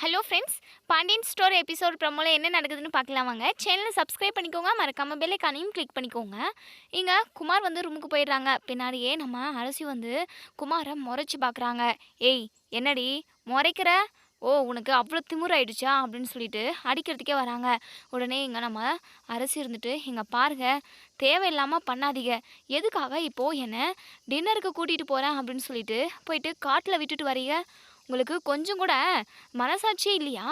Hello friends Pandian stores episode ப்ரமோவில் என்ன நடக்குதுன்னு பார்க்கலாம் வாங்க. சேனலை சப்ஸ்கிரைப் பண்ணிக்கோங்க. மறக்காம பெல்லைக்கானையும் கிளிக் பண்ணிக்கோங்க. இங்கே குமார் வந்து ரூமுக்கு போயிடுறாங்க. பின்னாடியே நம்ம அரசி வந்து குமாரை முறைச்சி பார்க்குறாங்க. ஏய் என்னடி? முறைக்கிற? ஓ உனக்கு அவ்வளோ திமிர் ஆயிடுச்சா? அப்படின்னு சொல்லிட்டு அடிக்கிறதுக்கே வராங்க. உடனே இங்கே நம்ம அரசி இருந்துட்டு இங்கே பாருங்க. தேவையில்லாமல் பண்ணாதீங்க. எதுக்காக இப்போது என்னை டின்னருக்கு கூட்டிகிட்டு போகிறேன் அப்படின்னு சொல்லிட்டு போயிட்டு காட்டில் விட்டுட்டு வரீங்க உங்களுக்கு கொஞ்சம் கூட மனசாட்சியே இல்லையா?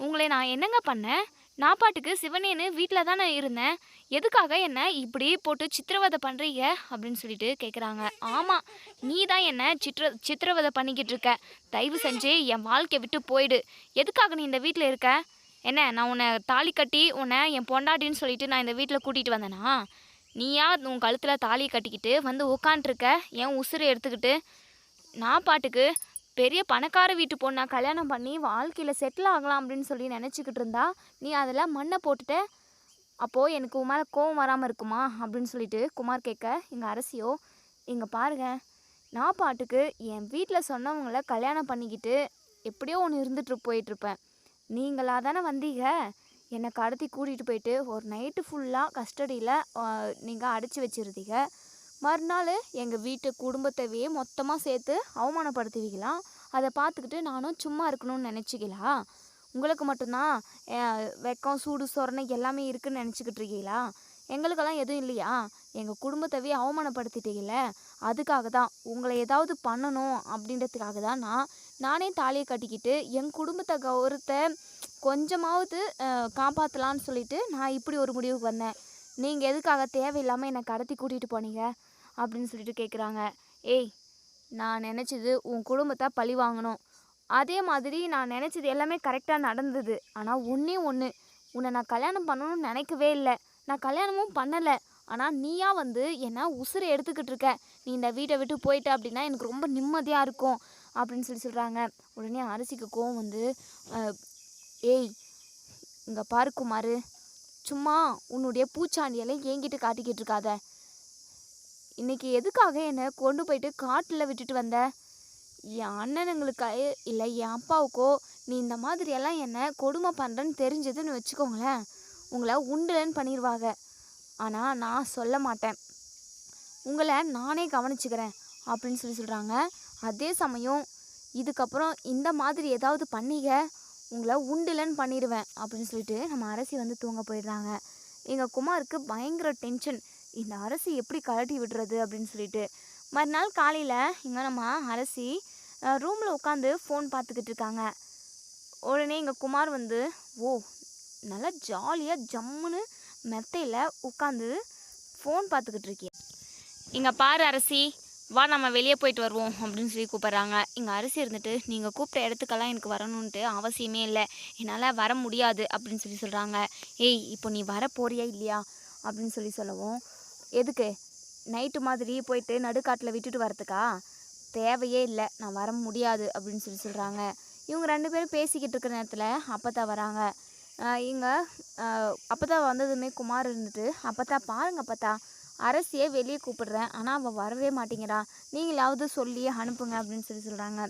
உங்களை நான் என்னங்க பண்ணேன்? நான் பாட்டுக்கு சிவனேன்னு வீட்டில் தானே இருந்தேன். எதுக்காக என்னை இப்படி போட்டு சித்திரவதை பண்ணுறீங்க அப்படின்னு சொல்லிட்டு கேட்குறாங்க ஆமாம் நீ தான் என்ன சித்திர சித்திரவதை பண்ணிக்கிட்டு இருக்க. தயவு செஞ்சு என் வாழ்க்கையை விட்டு போயிடு. எதுக்காக நீ இந்த வீட்டில் இருக்க? என்ன நான் உன்னை தாலி கட்டி உன்னை என் பொண்டாட்டின்னு சொல்லிட்டு நான் இந்த வீட்டில் கூட்டிகிட்டு வந்தேனா? நீயா உன் கழுத்தில் தாலியை கட்டிக்கிட்டு வந்து உட்காண்ட்ருக்க என் உசுரை எடுத்துக்கிட்டு நான் பாட்டுக்கு பெரிய பணக்கார வீட்டு பொண்ணை கல்யாணம் பண்ணி வாழ்க்கையில் செட்டில் ஆகலாம் அப்படின்னு சொல்லி நினச்சிக்கிட்டு இருந்தா நீ அதில் மண்ணை போட்டுட்ட. அப்போது எனக்கு உன் மேலே கோவம் வராமல் இருக்குமா? அப்படின்னு சொல்லிட்டு குமார் கேட்க எங்கள் அரசியோ இங்கே பாருங்க. நான் பாட்டுக்கு என் வீட்டில் சொன்னவங்கள கல்யாணம் பண்ணிக்கிட்டு எப்படியோ ஒன்று இருந்துட்டு போயிட்டுருப்பேன். நீங்களாக தானே வந்தீங்க? என்னை கடத்தி கூட்டிகிட்டு போயிட்டு ஒரு நைட்டு ஃபுல்லாக கஸ்டடியில் நீங்கள் அடைச்சி வச்சுருந்தீங்க. மறுநாள் எங்கள் வீட்டு குடும்பத்தையே மொத்தமாக சேர்த்து அவமானப்படுத்துவீங்களா? அதை பார்த்துக்கிட்டு நானும் சும்மா இருக்கணும்னு நினச்சிங்களா உங்களுக்கு மட்டும்தான் வெக்கம் சூடு சொரணை எல்லாமே இருக்குன்னு நினச்சிக்கிட்டு இருக்கீங்களா எங்களுக்கெல்லாம் எதுவும் இல்லையா? எங்கள் குடும்பத்தவே அவமானப்படுத்திட்டீங்கல்ல? அதுக்காக தான் உங்களை ஏதாவது பண்ணணும் அப்படின்றதுக்காக தான் நான் நானே தாலியை கட்டிக்கிட்டு என் குடும்பத்தை கௌரவத்தை கொஞ்சமாவது காப்பாற்றலான்னு சொல்லிட்டு நான் இப்படி ஒரு முடிவுக்கு வந்தேன். நீங்கள் எதுக்காக தேவையில்லாமல் என்னை கடத்தி கூட்டிகிட்டு போனீங்க? அப்படின்னு சொல்லிட்டு கேட்குறாங்க ஏய் நான் நினச்சது உன் குடும்பத்தை பழி வாங்கணும். அதே மாதிரி நான் நினச்சது எல்லாமே கரெக்டாக நடந்தது. ஆனால் ஒன்றே ஒன்று உன்னை நான் கல்யாணம் பண்ணணும்னு நினைக்கவே இல்லை. நான் கல்யாணமும் பண்ணலை. ஆனால் நீயா வந்து என்னை உசுரை எடுத்துக்கிட்டு இருக்க? நீ இந்த வீட்டை விட்டு போயிட்ட அப்படின்னா எனக்கு ரொம்ப நிம்மதியாக இருக்கும் அப்படின்னு சொல்லி சொல்கிறாங்க உடனே அரசிக்கு கோவம் வந்து ஏய் இங்கே பாரு குமார். சும்மா உன்னுடைய பூச்சாண்டியெல்லாம் என்கிட்ட காட்டிக்கிட்டு இருக்காத. இன்னைக்கு எதுக்காக என்னை கொண்டு போயிட்டு காட்டில் விட்டுட்டு வந்த? என் அண்ணனுங்களுக்கா? இல்லை என் அப்பாவுக்கோ? நீ இந்த மாதிரியெல்லாம் என்னை கொடுமை பண்ணுறேன்னு தெரிஞ்சதுன்னு வச்சுக்கோங்களேன். உங்களை உண்டுலன்னு பண்ணிடுவாங்க ஆனால் நான் சொல்ல மாட்டேன். உங்களை நானே கவனிச்சுக்கிறேன் அப்படின்னு சொல்லி சொல்கிறாங்க அதே சமயம் இதுக்கப்புறம் இந்த மாதிரி ஏதாவது பண்ணிக உங்களை உண்டுலன்னு பண்ணிடுவேன் அப்படின்னு சொல்லிட்டு நம்ம அரசி வந்து தூங்க போயிடுறாங்க. எங்கள் குமாருக்கு பயங்கர டென்ஷன் இந்த அரசி எப்படி கழட்டி விடுறது அப்படின்னு சொல்லிட்டு. மறுநாள் காலையில் இங்கே நம்ம அரசி ரூமில் உட்காந்து ஃபோன் பார்த்துக்கிட்டு இருக்காங்க. உடனே எங்கள் குமார் வந்து ஓ நல்லா ஜாலியாக ஜம்முன்னு மெத்தையில் உட்காந்து ஃபோன் பார்த்துக்கிட்டு இருக்கேன் இங்கே பாரு அரசி வா நம்ம வெளியே போயிட்டு வருவோம் அப்படின்னு சொல்லி கூப்பிட்றாங்க. இங்கே அரிசி இருந்துட்டு நீங்கள் கூப்பிட்ட இடத்துக்கெல்லாம் எனக்கு வரணுன்ட்டு அவசியமே இல்லை. என்னால் வர முடியாது அப்படின்னு சொல்லி சொல்கிறாங்க ஏய் இப்போ நீ வர போறியா இல்லையா? அப்படின்னு சொல்லி சொல்லவும் எதுக்கு? நைட்டு மாதிரி போயிட்டு நடுக்காட்டில் விட்டுட்டு வரதுக்கா தேவையே இல்லை. நான் வர முடியாது அப்படின்னு சொல்லி சொல்கிறாங்க இவங்க ரெண்டு பேரும் பேசிக்கிட்டு இருக்கிற நேரத்தில் அப்பத்தா வராங்க. இங்கே அப்பத்தா வந்ததுமே குமார் இருந்துட்டு அப்பத்தா பாருங்க அப்பத்தா. அரசியே வெளியே கூப்பிடுறேன். ஆனால் அவள் வரவே மாட்டேங்கிறா. நீங்களாவது சொல்லி அனுப்புங்க அப்படின்னு சொல்லி சொல்கிறாங்க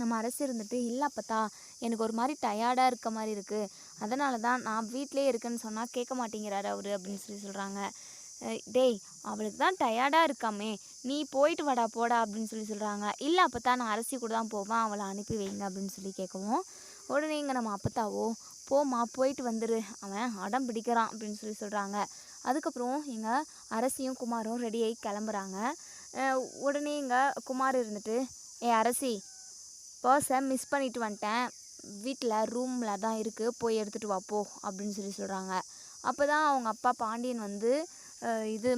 நம்ம அரசு இருந்துட்டு இல்லை அப்பத்தா எனக்கு ஒரு மாதிரி டயர்டாக இருக்க மாதிரி இருக்குது அதனால தான் நான் வீட்டிலே இருக்கேன்னு சொன்னால் கேட்க மாட்டேங்கிறாரு அவர் அப்படின்னு சொல்லி சொல்கிறாங்க டேய் அவளுக்கு தான் டயர்டாக இருக்காமே. நீ போயிட்டு வாடா போடா அப்படின்னு சொல்லி சொல்கிறாங்க இல்லை அப்பத்தா நான் அரசி கூட தான் போவேன். அவளை அனுப்பி வைங்க அப்படின்னு சொல்லி கேட்கவும் உடனே இங்கே நம்ம அப்பத்தாவோ போம்மா போயிட்டு வந்துரு. அவன் அடம் பிடிக்கிறான் அப்படின்னு சொல்லி சொல்கிறாங்க அதுக்கப்புறம் எங்கள் அரசியும் குமாரும் ரெடியாகி கிளம்புறாங்க. உடனே இங்கே குமார் இருந்துட்டு ஏ அரசி பர்ஸை மிஸ் பண்ணிட்டு வந்துட்டேன். வீட்டில் ரூமில் தான் இருக்குது போய் எடுத்துகிட்டு வா போ அப்படின்னு சொல்லி சொல்கிறாங்க அப்போ தான் அவங்க அப்பா பாண்டியன் வந்து இது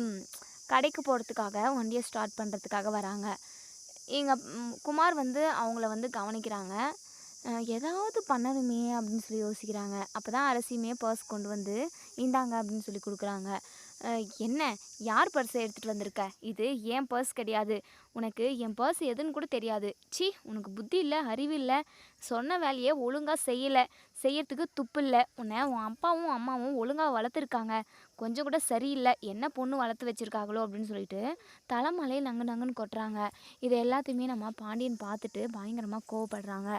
கடைக்கு போகிறதுக்காக வண்டியை ஸ்டார்ட் பண்ணுறதுக்காக வராங்க. எங்கள் குமார் வந்து அவங்கள வந்து கவனிக்கிறாங்க. ஏதாவது பண்ணணுமே அப்படின்னு சொல்லி யோசிக்கிறாங்க. அப்போ தான் அரசியுமே பர்ஸ் கொண்டு வந்து இந்தாங்க அப்படின்னு சொல்லி கொடுக்குறாங்க. என்ன? யார் பர்ஸை எடுத்துகிட்டு வந்திருக்க? இது என் பர்ஸ் கிடையாது? உனக்கு என் பர்ஸ் எதுன்னு கூட தெரியாது. சி உனக்கு புத்தி இல்லை அறிவு இல்லை. சொன்ன வேலையை ஒழுங்காக செய்யலை. செய்யறதுக்கு துப்பு இல்லை. உன்னை உன் அப்பாவும் அம்மாவும் ஒழுங்காக வளர்த்துருக்காங்க. கொஞ்சம் கூட சரியில்லை என்ன பொண்ணு வளர்த்து வச்சுருக்காங்களோ அப்படின்னு சொல்லிட்டு தலைமலையில் நங்கு நங்குன்னு கொட்டுறாங்க. இது எல்லாத்தையுமே நம்ம பாண்டியன் பார்த்துட்டு பயங்கரமாக கோவப்படுறாங்க.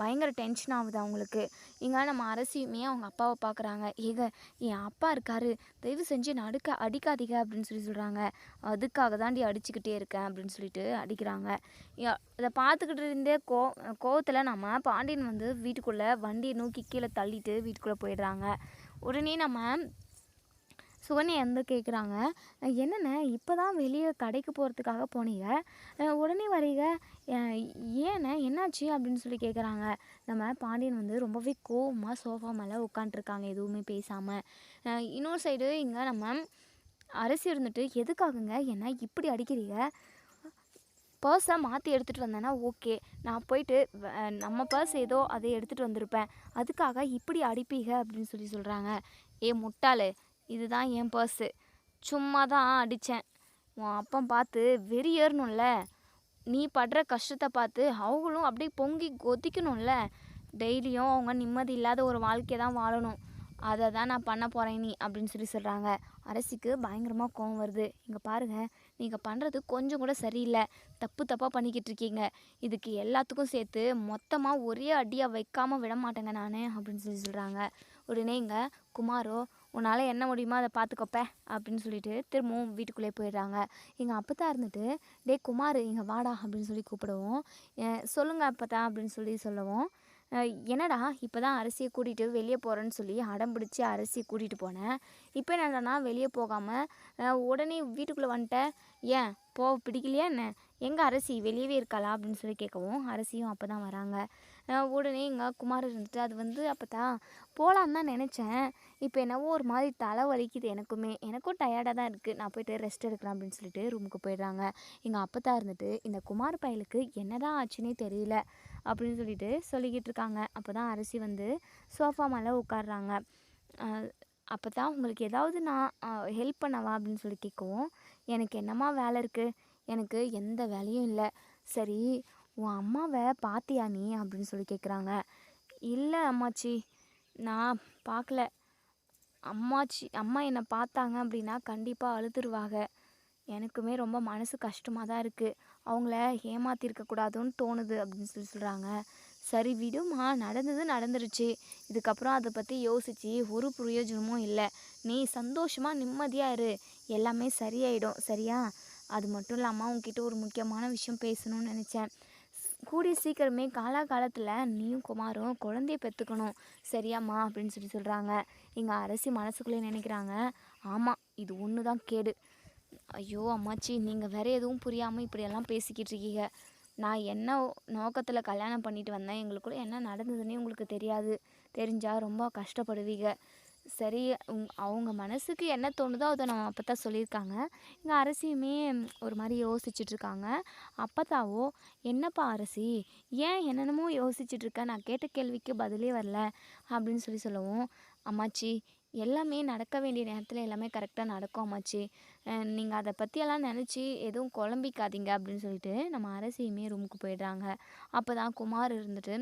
பயங்கர டென்ஷன் ஆகுது அவங்களுக்கு. இங்கே நம்ம அரசியுமே அவங்க அப்பாவை பார்க்குறாங்க. ஏக என் அப்பா இருக்காரு. தயவு செஞ்சு நடுக்க அடிக்காதீங்க அப்படின்னு சொல்லி சொல்கிறாங்க அதுக்காக தாண்டி அடிச்சுக்கிட்டே இருக்கேன் அப்படின்னு சொல்லிட்டு அடிக்கிறாங்க. அதை பார்த்துக்கிட்டு இருந்தே கோ கோவத்தில் நம்ம பாண்டியன் வந்து வீட்டுக்குள்ளே வண்டியை நோக்கி கீழே தள்ளிட்டு வீட்டுக்குள்ளே போயிடுறாங்க. உடனே நம்ம சுகன்யா வந்து கேட்குறாங்க என்னண்ணே இப்போ தான் வெளியே கடைக்கு போகிறதுக்காக போனீங்க. உடனே வரீங்க. அஹ் ஏண்ணே என்னாச்சு? அப்படின்னு சொல்லி கேட்குறாங்க நம்ம பாண்டியன் வந்து ரொம்பவே கோவமாக சோஃபா மேலே உட்காண்ட்ருக்காங்க எதுவுமே பேசாமல் இன்னொரு சைடு இங்கே நம்ம அரசி இருந்துட்டு எதுக்காகங்க? என்ன இப்படி அடிக்கிறீங்க? பர்ஸை மாற்றி எடுத்துகிட்டு வந்தேன்னா ஓகே நான் போயிட்டு வ- நம்ம பர்ஸ் ஏதோ அதை எடுத்துகிட்டு வந்திருப்பேன். அதுக்காக இப்படி அடிப்பீங்க அப்படின்னு சொல்லி சொல்கிறாங்க ஏ முட்டாளு இதுதான் என் பர்ஸு சும்மா தான் அடித்தேன் உன் அப்பன் பார்த்து வெறி ஏறணும்ல. நீ படுற கஷ்டத்தை பார்த்து அவங்களும் அப்படியே பொங்கி கொதிக்கணும்ல. டெய்லியும் அவங்க நிம்மதி இல்லாத ஒரு வாழ்க்கையை தான் வாழணும். அதை தான் நான் பண்ண போகிறேன் நீ அப்படின்னு சொல்லி சொல்கிறாங்க அரசிக்கு பயங்கரமாக கோவம் வருது. இங்கே பாருங்கள் நீங்கள் பண்ணுறது கொஞ்சம் கூட சரியில்லை. தப்பு தப்பாக பண்ணிக்கிட்டு இருக்கீங்க. இதுக்கு எல்லாத்துக்கும் சேர்த்து மொத்தமாக ஒரே அடியாக வைக்காமல் விட மாட்டேங்க நான் அப்படின்னு சொல்லி சொல்கிறாங்க உடனே இங்கே குமாரோ உன்னால் என்ன முடியுமோ அதை பார்த்துக்கோப்ப அப்படின்னு சொல்லிட்டு திரும்பவும் வீட்டுக்குள்ளே போயிடுறாங்க. எங்கள் அப்பத்தா இருந்துட்டு டே குமார் இங்கே வாடா அப்படின்னு சொல்லி கூப்பிடுவோம் சொல்லுங்கள் அப்போ அப்பத்தா அப்படின்னு சொல்லி சொல்லவும் என்னடா இப்போ தான் அரிசியை கூட்டிகிட்டு வெளியே போகிறேன்னு சொல்லி அடம் பிடிச்சி அரிசியை கூட்டிகிட்டு போனேன். இப்போ என்னடானா வெளியே போகாமல் உடனே வீட்டுக்குள்ளே வந்துட்டேன். ஏன்? போ பிடிக்கலையா என்ன? எங்கே அரிசி? வெளியவே இருக்காளா? அப்படின்னு சொல்லி கேட்கவும் அரிசியும் அப்போ தான் வராங்க உடனே எங்கள் குமார் இருந்துட்டு அது வந்து அப்போ தான் போகலான்னு தான் நினச்சேன். இப்போ என்னவோ ஒரு மாதிரி தலை வலிக்குது எனக்குமே எனக்கும் டயர்டாக தான் இருக்குது நான் போய்ட்டு ரெஸ்ட் எடுக்கலாம் அப்படின்னு சொல்லிட்டு ரூமுக்கு போயிடுறாங்க. எங்கள் அப்பத்தா இருந்துட்டு இந்த குமார் பயலுக்கு என்னதான் ஆச்சுன்னே தெரியல அப்படின்னு சொல்லிட்டு சொல்லிக்கிட்டு இருக்காங்க. அப்போ தான் அரிசி வந்து சோஃபா மேலே உட்காடுறாங்க அப்போ தான் உங்களுக்கு ஏதாவது நான் ஹெல்ப் பண்ணவா? அப்படின்னு சொல்லி கேட்கவும் எனக்கு என்னம்மா வேலை இருக்குது எனக்கு எந்த வேலையும் இல்லை. சரி உன் அம்மாவை பார்த்தியா நீ? அப்படின்னு சொல்லி கேட்குறாங்க. இல்லை அம்மாச்சி. நான் பார்க்கல. அம்மாச்சி அம்மா என்னை பார்த்தாங்க அப்படின்னா கண்டிப்பாக அழுதுருவாங்க. எனக்குமே ரொம்ப மனசு கஷ்டமாக தான் இருக்குது அவங்கள ஏமாத்திருக்கக்கூடாதுன்னு தோணுது அப்படின்னு சொல்லி சொல்கிறாங்க சரி விடுமா நடந்தது நடந்துருச்சு. இதுக்கப்புறம் அதை பற்றி யோசித்து ஒரு பிரயோஜனமும் இல்லை. நீ சந்தோஷமாக நிம்மதியாக இரு. எல்லாமே சரியாயிடும். சரியா? அது மட்டும் இல்லாமல் உங்ககிட்ட ஒரு முக்கியமான விஷயம் பேசணும்னு நினச்சேன். கூடிய சீக்கிரமே காலாகாலத்தில் நீயும் குமாரும் குழந்தைய பெற்றுக்கணும் சரியாம்மா அப்படின்னு சொல்லி சொல்கிறாங்க எங்கள் அரசி மனசுக்குள்ளே நினைக்கிறாங்க. ஆமாம் இது ஒன்று தான் கேடு. ஐயோ அம்மாச்சி நீங்கள் வேற எதுவும் புரியாமல் இப்படியெல்லாம் பேசிக்கிட்டு இருக்கீங்க. நான் என்ன நோக்கத்தில் கல்யாணம் பண்ணிட்டு வந்தேன்? எங்களுக்குள்ள என்ன நடந்ததுன்னே உங்களுக்கு தெரியாது. தெரிஞ்சால் ரொம்ப கஷ்டப்படுவீங்க. சரி உங் அவங்க மனசுக்கு என்ன தோணுதோ அதை நம்ம அப்போ தான் சொல்லியிருக்காங்க. இங்கே அரசியுமே ஒரு மாதிரி யோசிச்சுட்டு இருக்காங்க அப்பத்தாவோ என்னப்பா அரசி ஏன் என்னென்னமோ யோசிச்சுட்டு நான் கேட்ட கேள்விக்கு பதிலே வரல. அப்படின்னு சொல்லி சொல்லவும் அம்மாச்சி எல்லாமே நடக்க வேண்டிய நேரத்தில் எல்லாமே கரெக்டாக நடக்கும் அம்மாச்சி. நீங்கள் அதை பற்றியெல்லாம் நினச்சி எதுவும் குழம்பிக்காதீங்க. அப்படின்னு சொல்லிட்டு நம்ம அரசியுமே ரூமுக்கு போயிடுறாங்க. அப்போ தான் குமார் இருந்துட்டு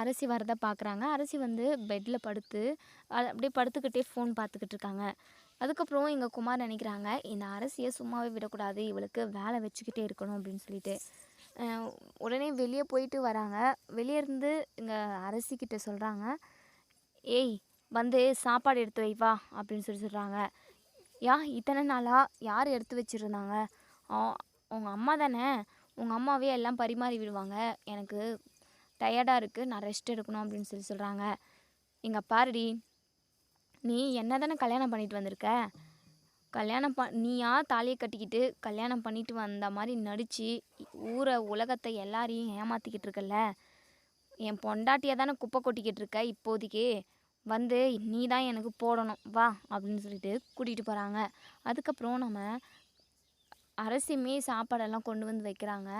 அரசி வரதை பார்க்குறாங்க அரசி வந்து பெட்டில் படுத்து அப்படியே படுத்துக்கிட்டே ஃபோன் பார்த்துக்கிட்டு இருக்காங்க. அதுக்கப்புறம் எங்கள் குமார் நினைக்கிறாங்க இந்த அரசியை சும்மாவே விடக்கூடாது இவளுக்கு வேலை வச்சுக்கிட்டே இருக்கணும் அப்படின்னு சொல்லிட்டு. உடனே வெளியே போயிட்டு வராங்க. வெளியே இருந்து இங்கே அரசிக்கிட்ட சொல்கிறாங்க ஏய் வந்து சாப்பாடு எடுத்து வைப்பா அப்படின்னு சொல்லி சொல்கிறாங்க யா இத்தனை நாளாக யார் எடுத்து வச்சுருந்தாங்க? உங்கள் அம்மா தானே உங்கள் அம்மாவே எல்லாம் பரிமாறி விடுவாங்க. எனக்கு டயர்டாக இருக்குது நான் ரெஸ்ட் எடுக்கணும் அப்படின்னு சொல்லி சொல்கிறாங்க இங்கே பாருடி நீ என்ன தானே கல்யாணம் பண்ணிட்டு வந்திருக்க? கல்யாணம் ப நீயா தாலியை கட்டிக்கிட்டு கல்யாணம் பண்ணிட்டு வந்த மாதிரி நடித்து ஊரை உலகத்தை எல்லாரையும் ஏமாற்றிக்கிட்டு இருக்கல்ல? என் பொண்டாட்டியை தானே குப்பை கொட்டிக்கிட்டு இருக்க இப்போதைக்கு? வந்து நீ தான் எனக்கு போடணும் வா அப்படின்னு சொல்லிட்டு கூட்டிகிட்டு போகிறாங்க அதுக்கப்புறம் நம்ம அரசியுமே சாப்பாடெல்லாம் கொண்டு வந்து வைக்கிறாங்க.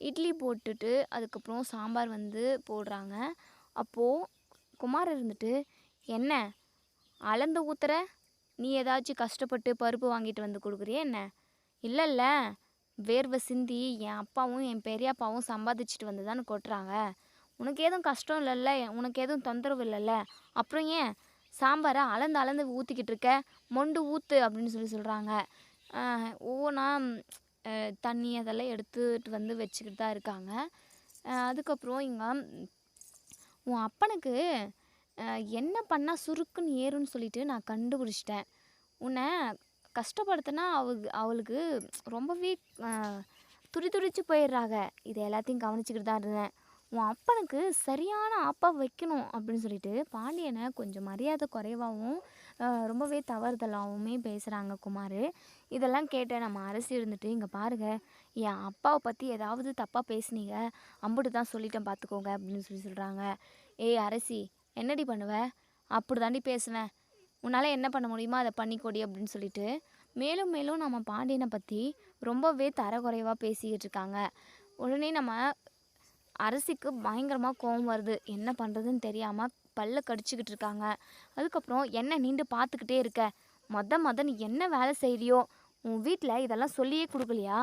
இட்லி போட்டுட்டு அதுக்கப்புறம் சாம்பார் வந்து போடுறாங்க. அப்போது குமார் இருந்துட்டு என்ன? அளந்து ஊத்துற? நீ ஏதாச்சும் கஷ்டப்பட்டு பருப்பு வாங்கிட்டு வந்து கொடுக்குறியா என்ன? இல்லைல்ல. வேர்வை சிந்தி என் அப்பாவும் என் பெரியப்பாவும் சம்பாதிச்சுட்டு வந்து தானே கொட்டுறாங்க. உனக்கு எதுவும் கஷ்டம் இல்லைல்ல? உனக்கு எதுவும் தொந்தரவு இல்லைல்ல? அப்புறம் ஏன்? சாம்பாரை அளந்து அளந்து ஊற்றிக்கிட்டு இருக்க? மொண்டு ஊற்று அப்படின்னு சொல்லி சொல்கிறாங்க ஒவ்வொன்றா தண்ணி அதெல்லாம் எடுத்துட்டு வந்து வச்சுக்கிட்டு தான் இருக்காங்க. அதுக்கப்புறம் இங்கே உன் அப்பனுக்கு என்ன பண்ணால் சுருக்குன்னு ஏறும்னு சொல்லிட்டு நான் கண்டுபிடிச்சிட்டேன். உன்னை கஷ்டப்படுத்தினா அவளுக்கு அவளுக்கு ரொம்பவே அஹ், துடி போயிடுறாங்க. இதை எல்லாத்தையும் கவனிச்சுக்கிட்டு தான் இருந்தேன். உன் அப்பனுக்கு சரியான அப்பா வைக்கணும் அப்படின்னு சொல்லிட்டு பாண்டியனை கொஞ்சம் மரியாதை குறைவாகவும் ரொம்பவே தவறுதலாகவுமே பேசுகிறாங்க குமார். இதெல்லாம் கேட்ட நம்ம அரசு இருந்துட்டு இங்கே பாருங்க என் அப்பாவை பற்றி ஏதாவது தப்பாக பேசுனீங்க அம்புட்டு தான் சொல்லிட்டேன் பார்த்துக்கோங்க அப்படின்னு சொல்லி சொல்கிறாங்க ஏய் அரசி என்னடி பண்ணுவ? அப்படி தாண்டி பேசுவேன் உன்னால் என்ன பண்ண முடியுமோ அதை பண்ணிக்கொடி அப்படின்னு சொல்லிட்டு மேலும் மேலும் நம்ம பாண்டியனை பற்றி ரொம்பவே தரக்குறைவாக பேசிக்கிட்டு இருக்காங்க. உடனே நம்ம அரசிக்கு பயங்கரமாக கோவம் வருது. என்ன பண்ணுறதுன்னு தெரியாமல் பல்ல கடிச்சிக்கிட்டு இருக்காங்க. அதுக்கப்புறம் என்ன நீண்டு பார்த்துக்கிட்டே இருக்க? மொத மொத நீ என்ன வேலை செய்கிறியோ உன் வீட்டில் இதெல்லாம் சொல்லியே கொடுக்கலையா?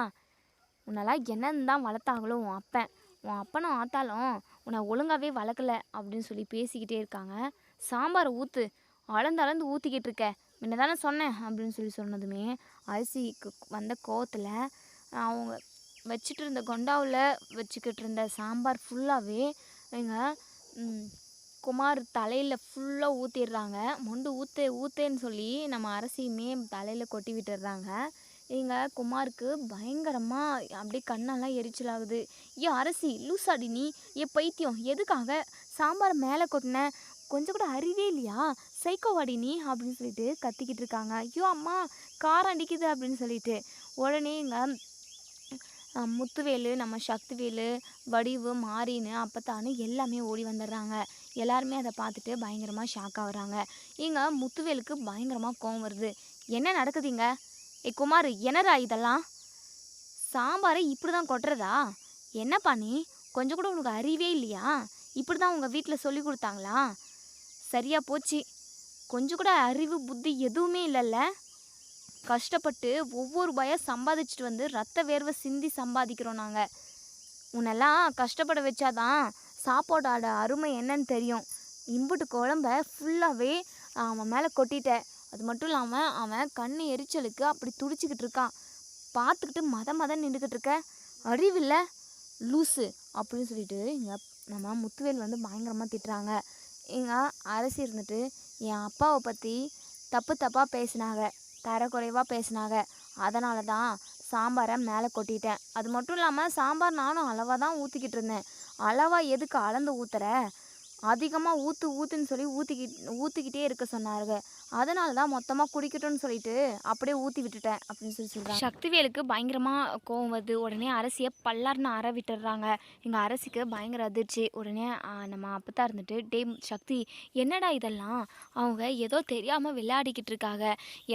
உன்னெல்லாம் என்னன்னு தான் வளர்த்தாங்களோ உன் அப்பன். உன் அப்பனும் ஆத்தாலும் உன்னை ஒழுங்காகவே வளர்க்கல அப்படின்னு சொல்லி பேசிக்கிட்டே இருக்காங்க. சாம்பாரை ஊற்று அளந்து அளந்து ஊற்றிக்கிட்டு இருக்க. முன்ன தானே சொன்னேன் அப்படின்னு சொல்லி சொன்னதுமே அரிசிக்கு வந்த கோவத்தில் அவங்க வச்சுட்டு இருந்த கொண்டாவில் வச்சுக்கிட்டு இருந்த சாம்பார் ஃபுல்லாகவே எங்கள் குமார் தலையில் ஃபுல்லாக ஊற்றிடுறாங்க மொண்டு ஊற்று ஊற்றேன்னு சொல்லி நம்ம அரசியுமே தலையில் கொட்டி விட்டுடுறாங்க. இங்கே குமாருக்கு பயங்கரமாக அப்படியே கண்ணெல்லாம் எரிச்சலாகுது. ஐயோ அரசி லூசாடி நீ ஏ பைத்தியம் எதுக்காக சாம்பார் மேலே கொட்டின? கொஞ்சம் கூட அறிவே இல்லையா? சைக்கோவாடி நீ அப்படின்னு சொல்லிட்டு கத்திக்கிட்டு இருக்காங்க. ஐயோ அம்மா காரம் அடிக்குது அப்படின்னு சொல்லிட்டு. உடனே இங்கே முத்துவேலு நம்ம சக்திவேலு வடிவு மாறின்னு அப்பத்தானு எல்லாமே ஓடி வந்துடுறாங்க. எல்லாருமே அதை பார்த்துட்டு பயங்கரமாக ஷாக் ஆகுறாங்க இங்கே முத்துவேலுக்கு பயங்கரமாக கோவம் வருது. என்ன நடக்குதுங்க? ஏ குமார் என்னடா இதெல்லாம்? சாம்பாரை இப்படி தான் கொட்டுறதா? என்ன பண்ணி கொஞ்சம் கூட உனக்கு அறிவே இல்லையா? இப்படி தான் உங்கள் வீட்டில் சொல்லி கொடுத்தாங்களா? சரியாக போச்சு. கொஞ்சம் கூட அறிவு புத்தி எதுவுமே இல்லைல்ல? கஷ்டப்பட்டு ஒவ்வொரு பயம் சம்பாதிச்சுட்டு வந்து ரத்த வேர்வை சிந்தி சம்பாதிக்கிறோம் நாங்கள் உன்னெல்லாம் கஷ்டப்பட வச்சாதான் சாப்பாடோட அருமை என்னன்னு தெரியும். இம்புட்டு குழம்ப ஃபுல்லாகவே அவன் மேலே கொட்டிட்டேன் அது மட்டும் இல்லாமல் அவன் கண் எரிச்சலுக்கு அப்படி துடிச்சிக்கிட்டு இருக்கான். பார்த்துக்கிட்டு மத மதம் நின்றுக்கிட்டு இருக்க. அறிவில்லை? லூஸு அப்படின்னு சொல்லிட்டு இங்கே நம்ம முத்துவேல் வந்து பயங்கரமாக திட்டுறாங்க. இங்கே அரசி இருந்துட்டு என் அப்பாவை பற்றி தப்பு தப்பாக பேசினாங்க. தரக்குறைவாக பேசினாங்க. அதனால தான் சாம்பாரை மேலே கொட்டிட்டேன். அது மட்டும் இல்லாமல் சாம்பார் நானும் அளவாக தான் ஊற்றிக்கிட்டு இருந்தேன். அளவாக எதுக்கு அளந்து ஊற்றுற அதிகமாக ஊற்று ஊற்றுன்னு சொல்லி ஊற்றிக்கிட் ஊற்றிக்கிட்டே இருக்க சொன்னாருங்க அதனால தான் மொத்தமாக குடிக்கட்டும்னு சொல்லிட்டு அப்படியே ஊற்றி விட்டுட்டேன் அப்படின்னு சொல்லி சொல்கிறாங்க சக்திவேலுக்கு பயங்கரமாக கோவம் வருது. உடனே அரசியை பல்லார்னு அற விட்டுடுறாங்க. எங்கள் அரசிக்கு பயங்கர அதிர்ச்சி. உடனே நம்ம நம்ம அப்பத்தா இருந்துட்டு டே சக்தி என்னடா இதெல்லாம்? அவங்க ஏதோ தெரியாமல் விளையாடிக்கிட்டு இருக்காங்க.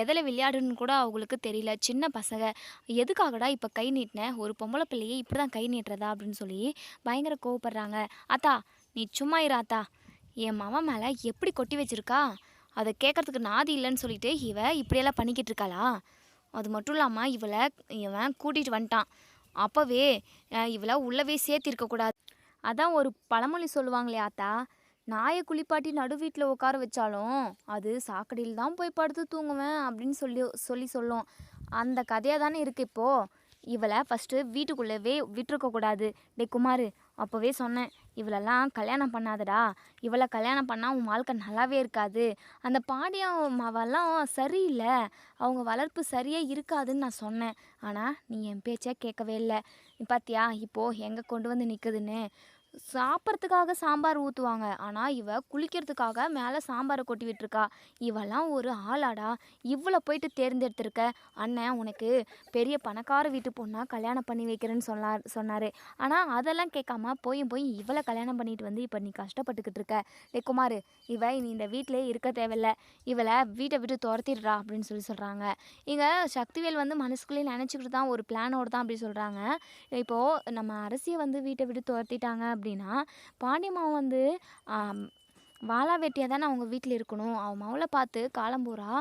எதில் விளையாடுன்னு கூட அவங்களுக்கு தெரியல. சின்ன பசங்க. எதுக்காகடா இப்போ கை நீட்டினேன் ஒரு பொம்பளை பிள்ளையே இப்படி தான் கை நீட்டுறதா? அப்படின்னு சொல்லி பயங்கர கோவப்படுறாங்க. அத்தா நீ சும்மா இரு அத்தா. என் மாமா மேலே எப்படி கொட்டி வச்சிருக்கா? அதை கேட்கறதுக்கு நாதி இல்லைன்னு சொல்லிட்டு இவ இப்படியெல்லாம் பண்ணிக்கிட்டு இருக்காளா? அது மட்டும் இல்லாமல் இவளை இவன் கூட்டிகிட்டு வந்துட்டான். அப்போவே இவளை உள்ளவே சேர்த்திருக்கக்கூடாது அதான் ஒரு பழமொழி சொல்லுவாங்களே ஆத்தா நாயை குளிப்பாட்டி நடு வீட்டில் உட்கார வச்சாலும் அது சாக்கடையில் தான் போய் படுத்து தூங்குவேன் அப்படின்னு சொல்லி சொல்லி சொல்லும். அந்த கதையாக தானே இருக்குது இப்போது இவளை ஃபஸ்ட்டு வீட்டுக்குள்ளவே விட்டுருக்கக்கூடாது டே குமார் அப்போவே சொன்னேன் இவளெல்லாம் கல்யாணம் பண்ணாதடா. இவளை கல்யாணம் பண்ணால் உன் வாழ்க்கை நல்லாவே இருக்காது. அந்த பாண்டியம் அவெல்லாம் சரியில்லை. அவங்க வளர்ப்பு சரியாக இருக்காதுன்னு நான் சொன்னேன். ஆனால் நீ என் பேச்சை கேட்கவே இல்லை. பாத்தியா இப்போது எங்கே கொண்டு வந்து நிற்குதுன்னு சாப்பிட்றதுக்காக சாம்பார் ஊற்றுவாங்க ஆனால் இவ குளிக்கிறதுக்காக மேலே சாம்பாரை கொட்டி விட்டுருக்கா. இவெல்லாம் ஒரு ஆளாடா. இவ்வளோ போயிட்டு தேர்ந்தெடுத்திருக்க. அண்ணன் உனக்கு பெரிய பணக்கார வீட்டு பொண்ணா கல்யாணம் பண்ணி வைக்கிறேன்னு சொன்னார் சொன்னார். ஆனால் அதெல்லாம் கேட்காம போயும் போய் இவளை கல்யாணம் பண்ணிட்டு வந்து இப்போ நீ கஷ்டப்பட்டுக்கிட்டு இருக்க. டே குமார் இவ நீ இந்த வீட்டிலே இருக்க தேவையில்ல. இவளை வீட்டை விட்டு துரத்திடுறா அப்படின்னு சொல்லி சொல்கிறாங்க இங்கே சக்திவேல் வந்து மனசுக்குள்ளேயே நினச்சிக்கிட்டு தான் ஒரு பிளானோடு தான் அப்படி சொல்கிறாங்க இப்போது நம்ம அரசியை வந்து வீட்டை விட்டு துரத்திட்டாங்க அப்படின்னா பாண்டியம்மாவை வந்து வாழா வெட்டியாக தானே அவங்க வீட்டில் இருக்கணும். அவன் மவளை பார்த்து காலம்பூரா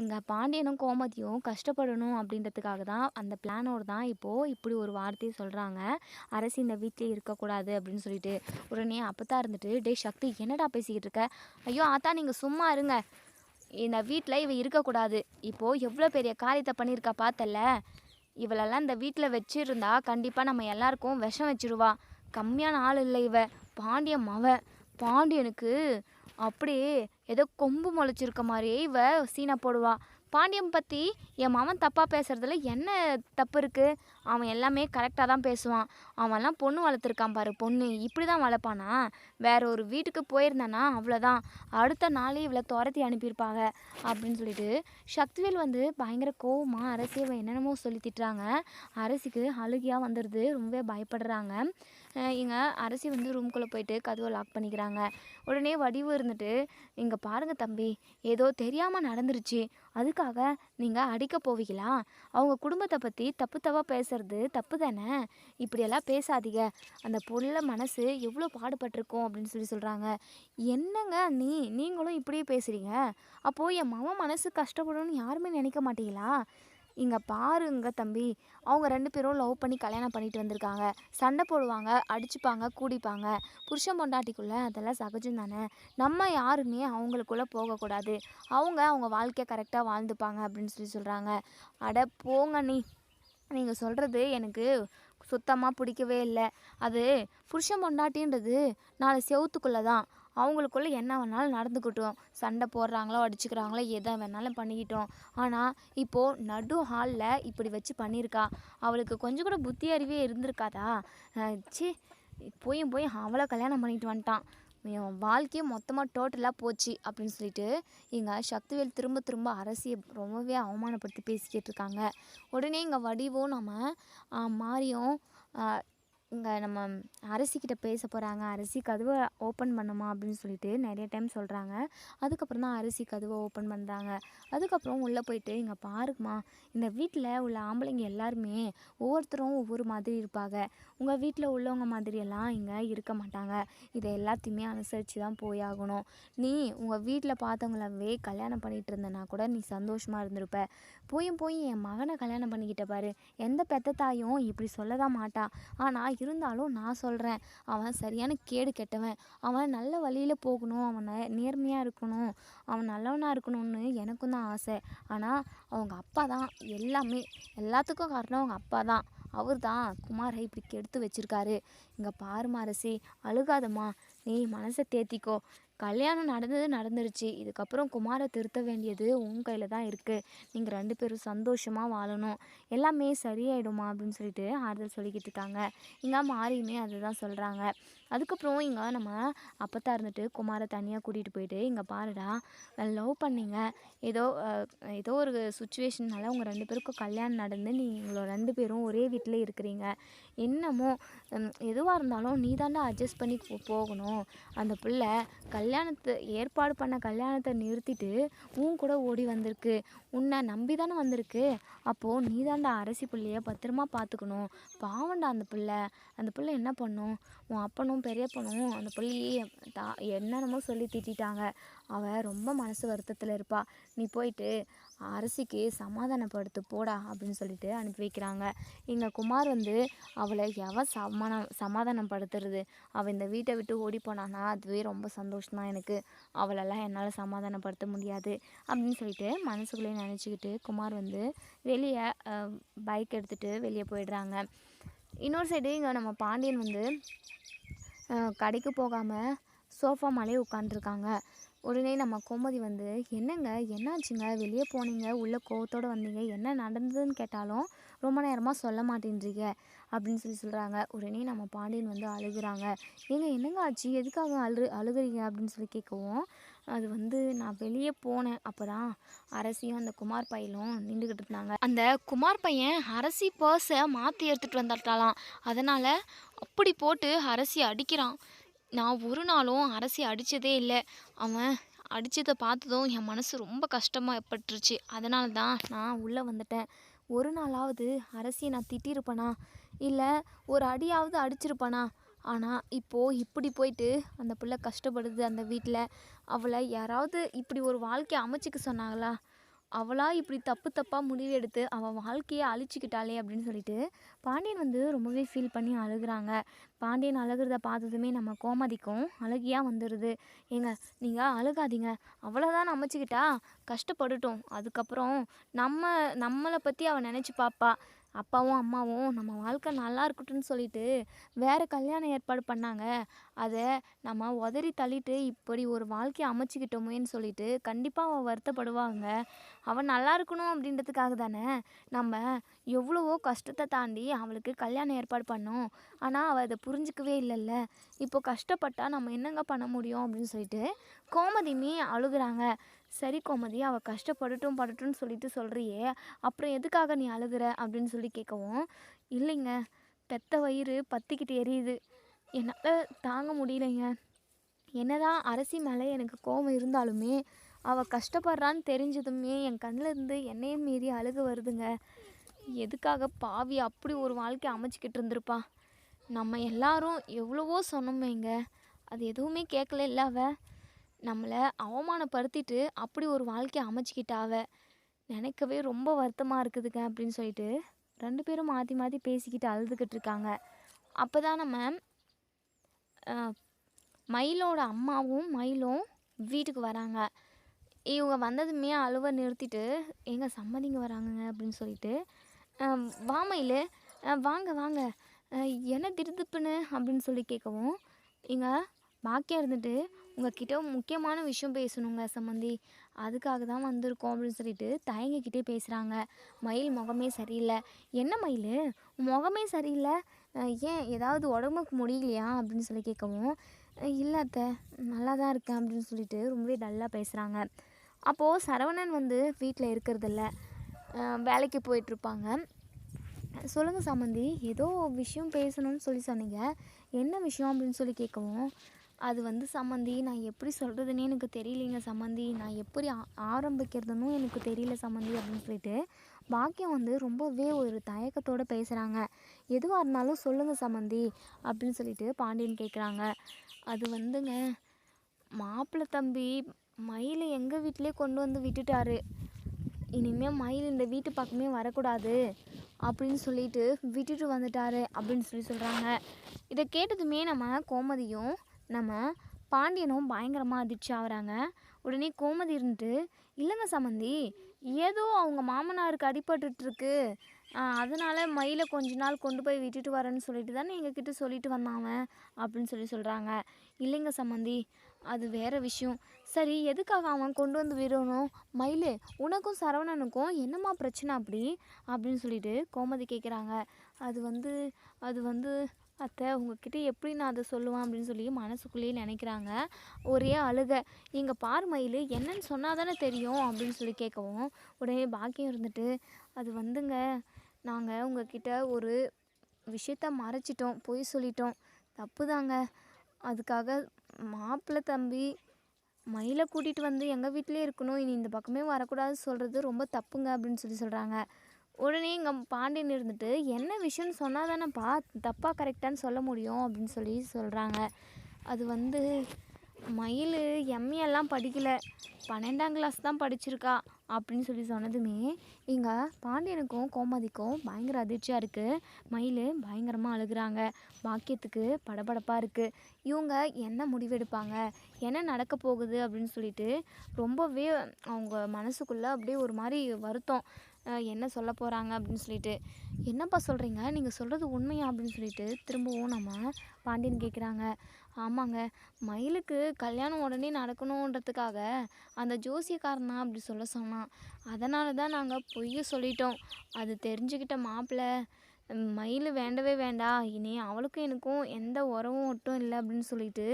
இங்கே பாண்டியனும் கோமதியும் கஷ்டப்படணும் அப்படின்றதுக்காக தான் அந்த பிளானோடு தான் இப்போது இப்படி ஒரு வார்த்தையை சொல்கிறாங்க அரசு இந்த வீட்டிலே இருக்கக்கூடாது அப்படின்னு சொல்லிட்டு உடனே அப்போ தான் இருந்துட்டு டே சக்தி என்னடா பேசிக்கிட்டு இருக்க? ஐயோ ஆத்தா நீங்கள் சும்மா இருங்க. இந்த வீட்டில் இவ இருக்கக்கூடாது. இப்போது எவ்வளோ பெரிய காரியத்தை பண்ணியிருக்கா பார்த்தல இவளெல்லாம் இந்த வீட்டில் வச்சிருந்தா கண்டிப்பாக நம்ம எல்லாருக்கும் விஷம் வச்சிருவா. கம்மியான ஆள் இல்லை இவ. பாண்டியன் மவ. பாண்டியனுக்கு அப்படியே ஏதோ கொம்பு முளைச்சிருக்க மாதிரியே இவ சீனை போடுவா. பாண்டியன் பற்றி என் மாமன் தப்பாக பேசுறதுல என்ன தப்பு இருக்குது அவன் எல்லாமே கரெக்டாக தான் பேசுவான். அவன்லாம் பொண்ணு வளர்த்துருக்கான் பாரு பொண்ணு. இப்படி தான் வளர்ப்பானா? வேற ஒரு வீட்டுக்கு போயிருந்தானா அவ்வளோதான் அடுத்த நாளே இவளை துரத்தி அனுப்பியிருப்பாங்க அப்படின்னு சொல்லிட்டு சக்திவேல் வந்து பயங்கர கோவமாக அரசியை என்னென்னமோ சொல்லி திட்டுறாங்க. அரசிக்கு அழுகியாக வந்துடுது ரொம்பவே பயப்படுறாங்க. இங்கே அரசி வந்து ரூம்குள்ளே போயிட்டு கதவை லாக் பண்ணிக்கிறாங்க. உடனே வடிவு இருந்துட்டு இங்கே பாருங்கள் தம்பி ஏதோ தெரியாமல் நடந்துருச்சு. அதுக்காக நீங்கள் அடிக்க போவீங்களா? அவங்க குடும்பத்தை பற்றி தப்பு தப்பாக பேசுறது தப்பு தானே? இப்படியெல்லாம் பேசாதீங்க. அந்த பொருளை மனசு எவ்வளோ பாடுபட்டிருக்கோம் அப்படின்னு சொல்லி சொல்கிறாங்க என்னங்க நீ? நீங்களும் இப்படியே பேசுகிறீங்க அப்போது என் மாமா மனசு கஷ்டப்படணும்னு யாருமே நினைக்க மாட்டீங்களா? இங்கே பாருங்க தம்பி. அவங்க ரெண்டு பேரும் லவ் பண்ணி கல்யாணம் பண்ணிட்டு வந்திருக்காங்க. சண்டை போடுவாங்க அடிச்சுப்பாங்க கூடிப்பாங்க. புருஷன் பொண்டாட்டிக்குள்ளே அதெல்லாம் சகஜம் தானே? நம்ம யாருமே அவங்களுக்குள்ளே போகக்கூடாது. அவங்க அவங்க வாழ்க்கையை கரெக்டாக வாழ்ந்துப்பாங்க அப்படின்னு சொல்லி சொல்கிறாங்க அட போங்க நீ நீங்கள் சொல்கிறது எனக்கு சுத்தமாக பிடிக்கவே இல்லை. அது புருஷன் பொண்டாட்டின்றது நாலு செவத்துக்குள்ளே தான் அவங்களுக்குள்ள என்ன வேணாலும் நடந்துக்கிட்டோம். சண்டை போடுறாங்களோ அடிச்சுக்கிறாங்களோ எதை வேணாலும் பண்ணிக்கிட்டோம். ஆனால் இப்போது நடு ஹாலில் இப்படி வச்சு பண்ணியிருக்கா. அவளுக்கு கொஞ்சம் கூட புத்தி அறிவே இருந்திருக்காதா? சி ச்சீ. போயும் போய் அவளை கல்யாணம் பண்ணிட்டு வந்துட்டான். என் வாழ்க்கையே மொத்தமாக டோட்டலாக போச்சு அப்படின்னு சொல்லிட்டு இங்கே சக்திவேல் திரும்ப திரும்ப அரசியை ரொம்பவே அவமானப்படுத்தி பேசிக்கிட்டு இருக்காங்க. உடனே இங்கே வடிவும் நம்ம மாறியும் மாரியும் இங்கே நம்ம அரசிக்கிட்ட பேச போகிறாங்க அரசி கதவை ஓப்பன் பண்ணுமா அப்படின்னு சொல்லிட்டு நிறைய டைம் சொல்கிறாங்க அதுக்கப்புறம் தான் அரிசி கதவை ஓப்பன் பண்ணுறாங்க அதுக்கப்புறம் உள்ளே போயிட்டு இங்கே பாருங்கம்மா இந்த வீட்டில் உள்ள ஆம்பளைங்க எல்லாருமே ஒவ்வொருத்தரும் ஒவ்வொரு மாதிரி இருப்பாங்க. உங்கள் வீட்டில் உள்ளவங்க மாதிரியெல்லாம் இங்கே இருக்க மாட்டாங்க. இதை எல்லாத்தையுமே அனுசரித்து தான் போயாகணும் நீ உங்கள் வீட்டில் பார்த்தவங்களவே கல்யாணம் பண்ணிட்டு இருந்தனா கூட நீ சந்தோஷமாக இருந்திருப்ப. போயும் போய் என் மகனை கல்யாணம் பண்ணிக்கிட்ட பாரு. எந்த பெத்த தாயும் இப்படி சொல்ல தான் மாட்டா. ஆனால் இருந்தாலும் நான் சொல்கிறேன் அவன் சரியான கேடு கெட்டவன். அவன் நல்ல வழியில் போகணும். அவன் நேர்மையாக இருக்கணும். அவன் நல்லவனாக இருக்கணும்னு எனக்கும் தான் ஆசை. ஆனால் அவங்க அப்பா தான் எல்லாமே எல்லாத்துக்கும் காரணம் அவங்க அப்பா தான். அவர் தான் குமாரை இப்படி கெடுத்து வச்சிருக்காரு. இங்கே பாருமா அரசி அழுகாதம்மா. நீ மனசை தேத்திக்கோ. கல்யாணம் நடந்தது நடந்துருச்சு. இதுக்கப்புறம் குமாரை திருத்த வேண்டியது உன் கையில் தான் இருக்குது நீங்கள் ரெண்டு பேரும் சந்தோஷமாக வாழணும். எல்லாமே சரியாயிடுமா அப்படின்னு சொல்லிட்டு ஆறுதல் சொல்லிக்கிட்டு இருக்காங்க. இங்கே மாறியுமே அதுதான் சொல்கிறாங்க அதுக்கப்புறம் இங்கே நம்ம அப்பத்தா இருந்துட்டு குமாரை தனியாக கூட்டிகிட்டு போயிட்டு இங்கே பாருடா லவ் பண்ணிங்க. ஏதோ ஏதோ ஒரு சுச்சுவேஷன்னால உங்கள் ரெண்டு பேருக்கும் கல்யாணம் நடந்து நீங்களோ ரெண்டு பேரும் ஒரே வீட்டில் இருக்கிறீங்க. என்னமோ எதுவாக இருந்தாலும் நீ தாண்டா அட்ஜஸ்ட் பண்ணி போகணும். அந்த பிள்ளை கல்யாணத்தை ஏற்பாடு பண்ண கல்யாணத்தை நிறுத்திட்டு உன் கூட ஓடி வந்திருக்கு. உன்னை நம்பி தானே வந்திருக்கு. அப்போது நீ தாண்டா அரசி பிள்ளைய பத்திரமா பார்த்துக்கணும் பாவண்டா அந்த பிள்ளை. அந்த பிள்ளை என்ன பண்ணும்? உன் அப்பனும் பெரிய பொண்ணும் அந்த பிள்ளையே தா என்னென்னமோ சொல்லி திட்டிட்டாங்க. அவள் ரொம்ப மனசு வருத்தத்தில் இருப்பா. நீ போயிட்டு அரசிக்கு சமாதானப்படுத்து போடா அப்படின்னு சொல்லிட்டு அனுப்பி வைக்கிறாங்க. இங்கே குமார் வந்து அவளை எவ சமாதானம் சமாதானப்படுத்துறது? அவள் இந்த வீட்டை விட்டு ஓடி போனான்னா அதுவே ரொம்ப சந்தோஷம்தான் எனக்கு. அவளெல்லாம் என்னால் சமாதானப்படுத்த முடியாது அப்படின்னு சொல்லிட்டு மனசுக்குள்ளேயே நினச்சிக்கிட்டு குமார் வந்து வெளியே பைக் எடுத்துகிட்டு வெளியே போயிடுறாங்க. இன்னொரு சைடு இங்கே நம்ம பாண்டியன் வந்து கடைக்கு போகாமல் சோஃபா மேலே உட்காந்துருக்காங்க உடனே நம்ம கோமதி வந்து என்னங்க? என்னாச்சுங்க? வெளியே போனீங்க? உள்ளே கோவத்தோடு வந்தீங்க? என்ன நடந்ததுன்னு கேட்டாலும் ரொம்ப நேரமாக சொல்ல மாட்டேன்றீங்க. அப்படின்னு சொல்லி சொல்கிறாங்க உடனே நம்ம பாண்டியன் வந்து அழுகுறாங்க. ஏங்க என்னங்க ஆச்சு? எதுக்காக அழு அழுகுறீங்க? அப்படின்னு சொல்லி கேட்கவும் அது வந்து நான் வெளியே போனேன். அப்போ தான் அரசியும் அந்த குமார் பையலும் நின்றுக்கிட்டு இருந்தாங்க. அந்த குமார் பையன் அரசி பர்ஸை மாற்றி எடுத்துகிட்டு வந்துட்டாலாம் அதனால் அப்படி போட்டு அரசி அடிக்கிறான். நான் ஒரு நாளும் அரசி அடித்ததே இல்லை. அவன் அடித்ததை பார்த்ததும் என் மனசு ரொம்ப கஷ்டமாக ஏற்பட்டுருச்சு. அதனால தான் நான் உள்ளே வந்துட்டேன். ஒரு நாளாவது அரசியை நான் திட்டியிருப்பேனா இல்லை ஒரு அடியாவது அடிச்சிருப்பேனா? ஆனால் இப்போது இப்படி போயிட்டு அந்த பிள்ளை கஷ்டப்படுது அந்த வீட்டில் அவளை யாராவது இப்படி ஒரு வாழ்க்கையை அமைச்சிக்க சொன்னாங்களா? அவளாக இப்படி தப்பு தப்பாக முடிவு எடுத்து அவள் வாழ்க்கையை அழிச்சிக்கிட்டாளே அப்படின்னு சொல்லிட்டு பாண்டியன் வந்து ரொம்பவே ஃபீல் பண்ணி அழுகுறாங்க. பாண்டியன் அழுகிறத பார்த்ததுமே நம்ம கோமதிக்கும் அழுகியாக வந்துடுது ஏங்க நீங்கள் அழுகாதீங்க. அவ்வளோதான் அமைச்சிக்கிட்டா கஷ்டப்படட்டும் அதுக்கப்புறம் நம்ம நம்மளை பற்றி அவள் நினச்சி பார்ப்பா அப்பாவும் அம்மாவும் நம்ம வாழ்க்கை நல்லா இருக்கட்டும்னு சொல்லிட்டு வேறு கல்யாணம் ஏற்பாடு பண்ணாங்க. அதை நம்ம உதறி தள்ளிட்டு இப்படி ஒரு வாழ்க்கையை அமைச்சிக்கிட்டோமேன்னு சொல்லிட்டு கண்டிப்பாக அவள் வருத்தப்படுவாங்க. அவள் நல்லா இருக்கணும் அப்படின்றதுக்காக தானே நம்ம எவ்வளவோ கஷ்டத்தை தாண்டி அவளுக்கு கல்யாணம் ஏற்பாடு பண்ணோம். ஆனால் அவள் அதை புரிஞ்சிக்கவே இல்லைல்ல. இப்போ கஷ்டப்பட்டால் நம்ம என்னங்க பண்ண முடியும் அப்படின்னு சொல்லிட்டு கோமதியுமே அழுகுறாங்க. சரி கோமதி அவள் கஷ்டப்படட்டும் படட்டும்னு சொல்லிட்டு சொல்கிறியே அப்புறம் எதுக்காக நீ அழுகுற? அப்படின்னு சொல்லி கேட்கவும் இல்லைங்க பெத்த வயிறு பத்திக்கிட்டு எரியுது. என்னால் தாங்க முடியலைங்க. என்னதான் அரசி மேலே எனக்கு கோபம் இருந்தாலுமே அவள் கஷ்டப்படுறான்னு தெரிஞ்சதுமே என் கண்ணில் இருந்து என்னையும் மீறி அழுக வருதுங்க. எதுக்காக பாவி அப்படி ஒரு வாழ்க்கை அமைச்சிக்கிட்டு இருந்திருப்பா? நம்ம எல்லாரும் எவ்வளவோ சொன்னோமேங்க. அது எதுவுமே கேட்கல இல்லை அவள் நம்மளை அவமானப்படுத்திட்டு அப்படி ஒரு வாழ்க்கையை அமைச்சிக்கிட்டாவ. நினைக்கவே ரொம்ப வருத்தமாக இருக்குதுங்க அப்படின்னு சொல்லிட்டு ரெண்டு பேரும் மாற்றி மாற்றி பேசிக்கிட்டு அழுதுகிட்டு இருக்காங்க. அப்போ தான் நம்ம மயிலோட அம்மாவும் மயிலும் வீட்டுக்கு வராங்க. இவங்க வந்ததுமே அழுவ நிறுத்திட்டு எங்கள் சம்மதிங்க வராங்கங்க அப்படின்னு சொல்லிட்டு வா மயில் வாங்க வாங்க. என்ன திருதுப்புன்னு? அப்படின்னு சொல்லி கேட்கவும் இங்கே பாக்கியா இருந்துட்டு உங்ககிட்ட முக்கியமான விஷயம் பேசணுங்க சம்மந்தி. அதுக்காக தான் வந்திருக்கோம் அப்படின்னு சொல்லிட்டு தயங்கிக்கிட்டே பேசுகிறாங்க மயில் முகமே சரியில்லை. என்ன மயில்? முகமே சரியில்லை. ஏன் ஏதாவது உடம்புக்கு முடியலையா அப்படின்னு சொல்லி கேட்கவும் இல்லை அத்தை நல்லா தான் இருக்கேன் அப்படின்னு சொல்லிட்டு ரொம்பவே டல்லாக பேசுகிறாங்க அப்போது சரவணன் வந்து வீட்டில் இருக்கிறதில்ல. வேலைக்கு போயிட்டுருப்பாங்க. சொல்லுங்கள் சம்மந்தி ஏதோ விஷயம் பேசணும்னு சொல்லி சொன்னீங்க. என்ன விஷயம் அப்படின்னு சொல்லி கேட்கவும் அது வந்து சம்மந்தி நான் எப்படி சொல்கிறதுனே எனக்கு தெரியலைங்க சம்மந்தி. நான் எப்படி ஆ- ஆரம்பிக்கிறதுனும் எனக்கு தெரியல சம்மந்தி அப்படின்னு சொல்லிட்டு பாக்கியம் வந்து ரொம்பவே ஒரு தயக்கத்தோடு பேசுகிறாங்க எதுவாக இருந்தாலும் சொல்லுங்கள் சம்மந்தி அப்படின்னு சொல்லிட்டு பாண்டியன் கேட்குறாங்க அது வந்துங்க மாப்பிள்ளை தம்பி மயிலை எங்கள் வீட்டிலே கொண்டு வந்து விட்டுட்டாரு. இனிமேல் மயில் இந்த வீட்டு பக்கமே வரக்கூடாது அப்படின்னு சொல்லிட்டு விட்டுட்டு வந்துட்டாரு அப்படின்னு சொல்லி சொல்கிறாங்க இதை கேட்டதுமே நம்ம கோமதியும் நம்ம பாண்டியனும் பயங்கரமாக அதிர்ச்சி ஆகுறாங்க. உடனே கோமதி இருந்துட்டு இல்லைங்க சம்மந்தி ஏதோ அவங்க மாமனாருக்கு அடிபட்டுருக்கு அதனால் மயிலை கொஞ்ச நாள் கொண்டு போய் விட்டுட்டு வரேன்னு சொல்லிட்டு தானே எங்ககிட்ட சொல்லிட்டு வந்தான் அவன் அப்படின்னு சொல்லி சொல்கிறாங்க இல்லைங்க சம்மந்தி அது வேற விஷயம். சரி எதுக்காக அவன் கொண்டு வந்து விடணும்? மயில் உனக்கும் சரவணனுக்கும் என்னம்மா பிரச்சனை அப்படி? அப்படின்னு சொல்லிட்டு கோமதி கேட்குறாங்க அது வந்து அது வந்து அத்தை உங்ககிட்ட எப்படி நான் அதை சொல்லுவேன் அப்படின்னு சொல்லி மனசுக்குள்ளேயே நினைக்கிறாங்க. ஒரே அழுக. எங்கள் பார் மயில் என்னன்னு சொன்னால் தானே தெரியும் அப்படின்னு சொல்லி கேட்கவும் உடனே பாக்கியம் இருந்துட்டு அது வந்துங்க. நாங்கள் உங்ககிட்ட ஒரு விஷயத்த மறைச்சிட்டோம் பொய் சொல்லிட்டோம். தப்பு தாங்க அதுக்காக மாப்பிள்ளை தம்பி மயிலை கூட்டிகிட்டு வந்து எங்கள் வீட்டிலே இருக்கணும். இனி இந்த பக்கமே வரக்கூடாது சொல்கிறது ரொம்ப தப்புங்க அப்படின்னு சொல்லி சொல்கிறாங்க உடனே இங்கே பாண்டியன் இருந்துட்டு என்ன விஷயம்னு சொன்னால் தானேப்பா தப்பாக கரெக்டான்னு சொல்ல முடியும் அப்படின்னு சொல்லி சொல்கிறாங்க அது வந்து மயில் எம்ஏ எல்லாம் பன்னெண்டாம் கிளாஸ் தான் படிச்சிருக்கா அப்படின்னு சொல்லி சொன்னதுமே இங்கே பாண்டியனுக்கும் கோமதிக்கும் பயங்கர அதிர்ச்சியாக இருக்குது மயில் பயங்கரமாக அழுகுறாங்க. பாக்கியத்துக்கு படபடப்பாக இருக்குது இவங்க என்ன முடிவெடுப்பாங்க? என்ன நடக்க போகுது? அப்படின்னு சொல்லிட்டு ரொம்பவே அவங்க மனசுக்குள்ளே அப்படியே ஒரு மாதிரி வருத்தம். என்ன சொல்ல போகிறாங்க அப்படின்னு சொல்லிட்டு. என்னப்பா சொல்கிறீங்க நீங்கள் சொல்கிறது உண்மையா அப்படின்னு சொல்லிட்டு திரும்பவும் நம்ம பாண்டியன் கேட்குறாங்க ஆமாங்க. மயிலுக்கு கல்யாணம் உடனே நடக்கணுன்றதுக்காக அந்த ஜோசியக்காரனா அப்படி சொல்ல சொன்னான். அதனால தான் நாங்கள் பொய்ய சொல்லிட்டோம். அது தெரிஞ்சுக்கிட்ட மாப்பிள்ளை மயில் வேண்டவே வேண்டாம் இனி அவளுக்கும் எனக்கும் எந்த உறவும் ஒட்டும் இல்லை அப்படின்னு சொல்லிட்டு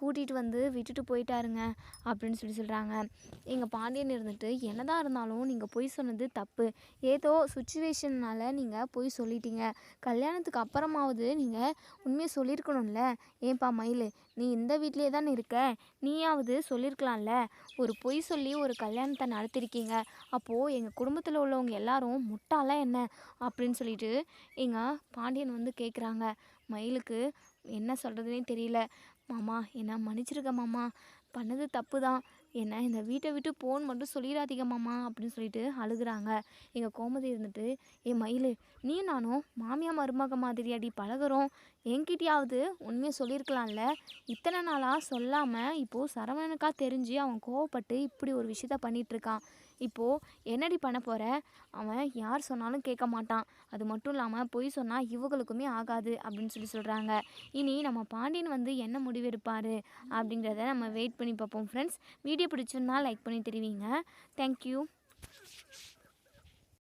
கூட்டிகிட்டு வந்து விட்டுட்டு போயிட்டாருங்க அப்படின்னு சொல்லி சொல்கிறாங்க எங்கள் பாண்டியன் இருந்துட்டு என்னதான் இருந்தாலும் நீங்கள் பொய் சொன்னது தப்பு. ஏதோ சுச்சுவேஷன்னால நீங்கள் பொய் சொல்லிட்டீங்க. கல்யாணத்துக்கு அப்புறமாவது நீங்கள் உண்மையை சொல்லியிருக்கணும்ல? ஏன்பா மயில் நீ இந்த வீட்லேயே தானே இருக்க? நீயாவது சொல்லியிருக்கலாம்ல? ஒரு பொய் சொல்லி ஒரு கல்யாணத்தை நடத்திருக்கீங்க. அப்போது எங்கள் குடும்பத்தில் உள்ளவங்க எல்லாரும் முட்டாலாம் என்ன? அப்படின்னு சொல்லிட்டு எங்கள் பாண்டியன் வந்து கேட்குறாங்க மயிலுக்கு என்ன சொல்கிறதுனே தெரியல. மாமா என்ன மன்னிச்சிருக்க மாமா. பண்ணது தப்பு தான் என்ன இந்த வீட்டை விட்டு போன்னு மட்டும் சொல்லிடாதீங்க மாமா அப்படின்னு சொல்லிட்டு அழுகுறாங்க. எங்கள் கோமதி இருந்துட்டு ஏ மயில் நீ நானும் மாமியா மருமக அடி பழகுறோம். என்கிட்டயாவது உண்மையை சொல்லியிருக்கலாம்ல? இத்தனை நாளாக சொல்லாமல் இப்போது சரவணனுக்காக தெரிஞ்சு அவன் கோவப்பட்டு இப்படி ஒரு விஷயத்த பண்ணிகிட்ருக்கான் இப்போது என்னடி பண்ண போகிற அவன் யார் சொன்னாலும் கேட்க மாட்டான். அது மட்டும் இல்லாமல் பொய் சொன்னால் இவங்களுக்குமே ஆகாது அப்படின்னு சொல்லி சொல்கிறாங்க இனி நம்ம பாண்டியன் வந்து என்ன முடிவெடுப்பார் அப்படிங்கிறத நம்ம வெயிட் பண்ணி பார்ப்போம் ஃப்ரெண்ட்ஸ் வீடியோ பிடிச்சிருந்தால் லைக் பண்ணி தெரிவிங்க. தேங்க்யூ